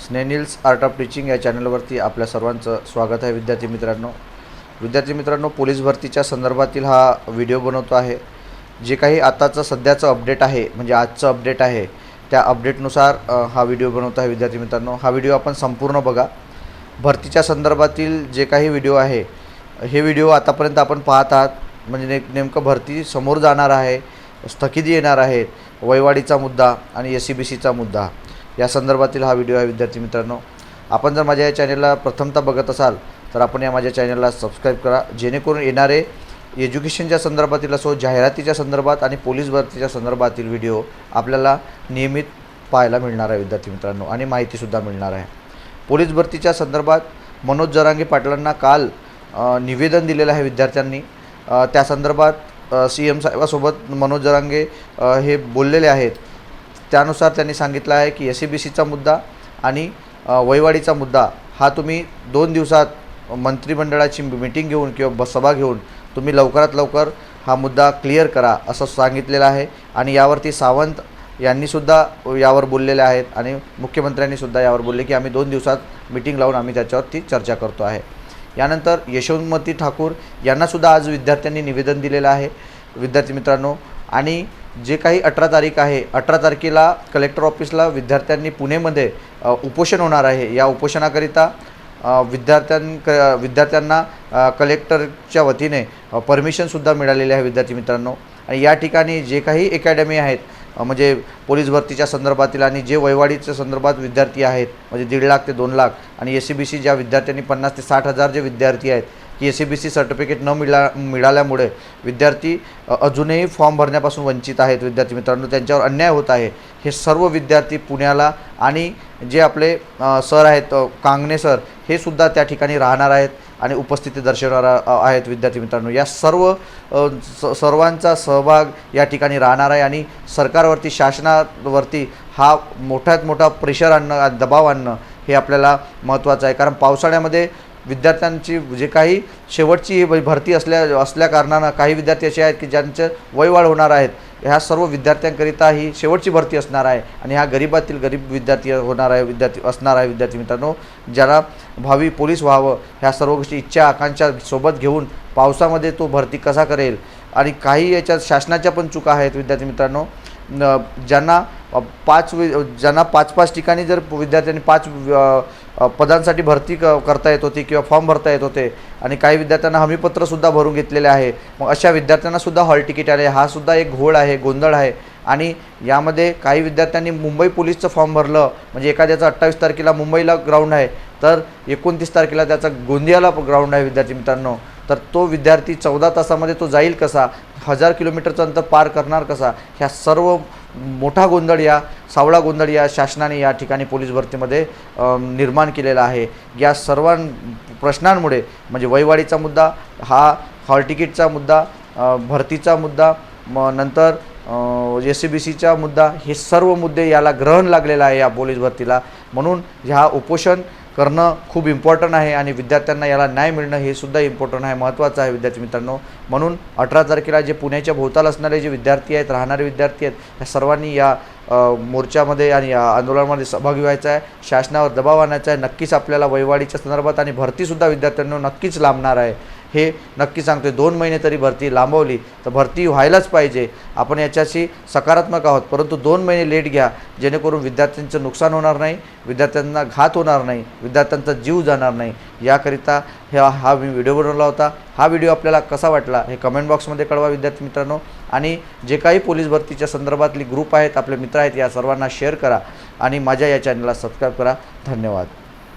स्नेनिल्स art of teaching या चॅनलवरती आपल्या सर्वांचं स्वागत आहे विद्यार्थी मित्रांनो. विद्यार्थी मित्रांनो पोलीस भरतीच्या संदर्भातील हा व्हिडिओ बनवतो आहे. जे काही आताचं सध्याचं अपडेट आहे म्हणजे आजचं अपडेट आहे त्या अपडेटनुसार हा व्हिडिओ बनवतो आहे विद्यार्थी मित्रांनो. हा व्हिडिओ आपण संपूर्ण बघा. भरतीच्या संदर्भातील जे काही व्हिडिओ आहे हे व्हिडिओ आतापर्यंत आपण पाहत आहात. म्हणजे ने नेमकं भरती समोर जाणार आहे स्थगिती येणार आहे वयवाडीचा मुद्दा आणि एस सी बी सीचा मुद्दा. या संदर्भातील हा व्हिडिओ आहे विद्यार्थी मित्रांनो. आपण जर माझ्या या चॅनलला प्रथमतः बघत असाल तर आपण या माझ्या चॅनलला सबस्क्राईब करा. जेणेकरून येणारे एज्युकेशनच्या संदर्भातील असो जाहिरातीच्या संदर्भात आणि पोलीस भरतीच्या संदर्भातील व्हिडिओ आपल्याला नियमित पाहायला मिळणार आहे विद्यार्थी मित्रांनो. आणि माहितीसुद्धा मिळणार आहे. पोलीस भरतीच्या संदर्भात मनोज जरांगे पाटलांना काल निवेदन दिलेलं आहे विद्यार्थ्यांनी. त्या संदर्भात सी एम साहेबासोबत मनोज जरांगे हे बोललेले आहेत. त्यानुसार त्यांनी सांगितलं आहे की एस सी बी सीचा मुद्दा आणि वहिवाडीचा मुद्दा हा तुम्ही दोन दिवसात मंत्रिमंडळाची मिटिंग घेऊन किंवा ब सभा घेऊन तुम्ही लवकरात लवकर हा मुद्दा क्लिअर करा असं सांगितलेलं आहे. आणि यावरती सावंत यांनीसुद्धा यावर बोललेले आहेत आणि मुख्यमंत्र्यांनीसुद्धा यावर बोलले की आम्ही दोन दिवसात मिटिंग लावून आम्ही त्याच्यावरती चर्चा करतो आहे. यानंतर यशवंतमती ठाकूर यांनासुद्धा आज विद्यार्थ्यांनी निवेदन दिलेलं आहे. विद्यार्थी मित्रांनो आणि जे काही अठरा तारीख आहे अठरा तारखेला कलेक्टर ऑफिसला विद्यार्थ्यांनी पुणेमध्ये उपोषण होणार आहे. या उपोषणाकरिता विद्यार्थ्यांक विद्यार्थ्यांना कलेक्टरच्या वतीने परमिशनसुद्धा मिळालेली आहे विद्यार्थी मित्रांनो. आणि या ठिकाणी जे काही अकॅडमी आहेत म्हणजे पोलीस भरतीच्या संदर्भातील आणि जे वैवाडीच्या संदर्भात विद्यार्थी आहेत म्हणजे दीड लाख ते दोन लाख आणि एस सी बी सी ज्या विद्यार्थ्यांनी पन्नास ते साठ हजार जे विद्यार्थी आहेत की S C B C certificate न मिळा मिळाल्यामुळे विद्यार्थी अजूनही फॉर्म भरण्यापासून वंचित आहेत विद्यार्थी मित्रांनो. त्यांच्यावर अन्याय होत आहे. हे सर्व विद्यार्थी पुण्याला आणि जे आपले सर आहेत कांगणे सर हे सुद्धा त्या ठिकाणी राहणार आहेत आणि उपस्थिती दर्शवणार आहेत विद्यार्थी मित्रांनो. या सर्व स सर्वांचा सहभाग या ठिकाणी राहणार आहे आणि सरकारवरती शासनावरती हा मोठ्यात मोठा प्रेशर आणणं दबाव आणणं हे आपल्याला महत्त्वाचं आहे. कारण पावसाळ्यामध्ये विद्यार्थ्यांची जे काही शेवटची ही भरती असल्या असल्या कारणानं काही विद्यार्थी असे आहेत की ज्यांचं वयवाढ होणार आहेत ह्या सर्व विद्यार्थ्यांकरिता ही शेवटची भरती असणार आहे आणि ह्या गरिबातील गरीब विद्यार्थी होणार आहे विद्यार्थी असणार आहे विद्यार्थी मित्रांनो. ज्याला भावी पोलीस व्हावं ह्या सर्व गोष्टी इच्छा आकांक्षा सोबत घेऊन पावसामध्ये तो भरती कसा करेल आणि काही याच्यात शासनाच्या पण चुका आहेत विद्यार्थी मित्रांनो. ज्यांना पाच वि ज्यांना पाच पाच ठिकाणी जर विद्यार्थ्यांनी पाच पदांसाठी भरती क करता येत होती किंवा फॉर्म भरता येत होते. आणि काही विद्यार्थ्यांना हमीपत्रसुद्धा भरून घेतलेले आहे. मग अशा विद्यार्थ्यांनासुद्धा हॉल तिकीट आले. हा सुद्धा एक घोळ आहे गोंधळ आहे. आणि यामध्ये काही विद्यार्थ्यांनी मुंबई पोलीसचं फॉर्म भरलं. म्हणजे एखाद्याचं अठ्ठावीस तारखेला मुंबईला ग्राउंड आहे. तर एकोणतीस तारखेला त्याचा गोंदियाला ग्राउंड आहे विद्यार्थी मित्रांनो. तर तो विद्यार्थी चौदा तासामध्ये तो जाईल कसा? हजार किलोमीटरचं अंतर पार करणार कसा? ह्या सर्व मोठा गोंधळ या सावळा गोंधळ या शासनाने या ठिकाणी पोलीस भरतीमध्ये निर्माण केलेला आहे. या सर्व प्रश्नांमुळे म्हणजे वयवाडीचा मुद्दा हा हॉल तिकीटचा मुद्दा भरतीचा मुद्दा मग नंतर ए सी बी सीचा मुद्दा हे सर्व मुद्दे याला ग्रहण लागलेलं आहे या पोलीस भरतीला. म्हणून ह्या उपोषण करणं खूप इम्पॉर्टंट आहे आणि विद्यार्थ्यांना याला न्याय मिळणं हे सुद्धा इम्पॉर्टंट आहे महत्त्वाचं आहे विद्यार्थी मित्रांनो. म्हणून अठरा तारखेला जे पुण्याच्या भोवताल असणारे जे विद्यार्थी आहेत राहणारे विद्यार्थी आहेत ह्या सर्वांनी या मोर्चामध्ये आणि या आंदोलनामध्ये सहभागी व्हायचं आहे. शासनावर दबाव आणायचा आहे. नक्कीच आपल्याला वयवाडीच्या संदर्भात आणि भरतीसुद्धा विद्यार्थ्यांना नक्कीच लांबणार आहे. हे नक्की सांगतोय. दोन महिने तरी भरती लांबवली तर भरती व्हायलाच पाहिजे. आपण याच्याशी सकारात्मक आहोत परंतु दोन महिने लेट घ्या. जेणेकरून विद्यार्थ्यांचं नुकसान होणार नाही विद्यार्थ्यांना घात होणार नाही विद्यार्थ्यांचा जीव जाणार नाही. याकरिता ह्या हा मी व्हिडिओ बनवला होता. हा व्हिडिओ आपल्याला कसा वाटला हे कमेंट बॉक्समध्ये कळवा विद्यार्थी मित्रांनो. आणि जे काही पोलीस भरतीच्या संदर्भातली ग्रुप आहेत आपले मित्र आहेत या सर्वांना शेअर करा. आणि माझ्या या चॅनलला सबस्क्राईब करा. धन्यवाद.